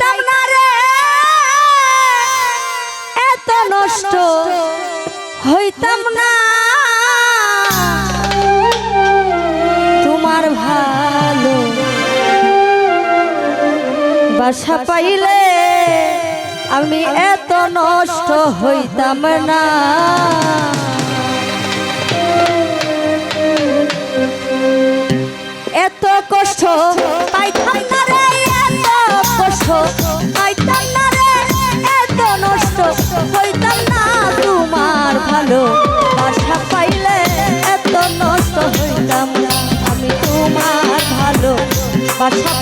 চাইতাম না রে। এত নষ্ট হইতাম না। তোমার ভালো বাসা পাইলে আমি এত নষ্ট হইতাম না। এত কষ্ট ছাপা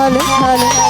hala hala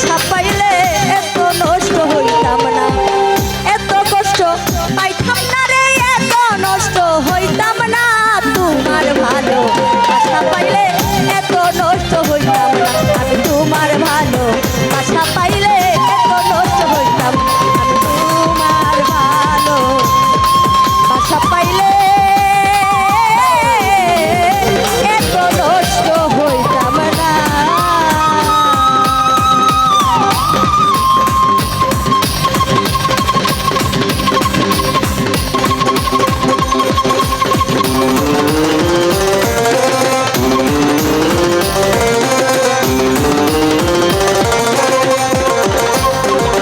ভালো বাসা পাইলে এত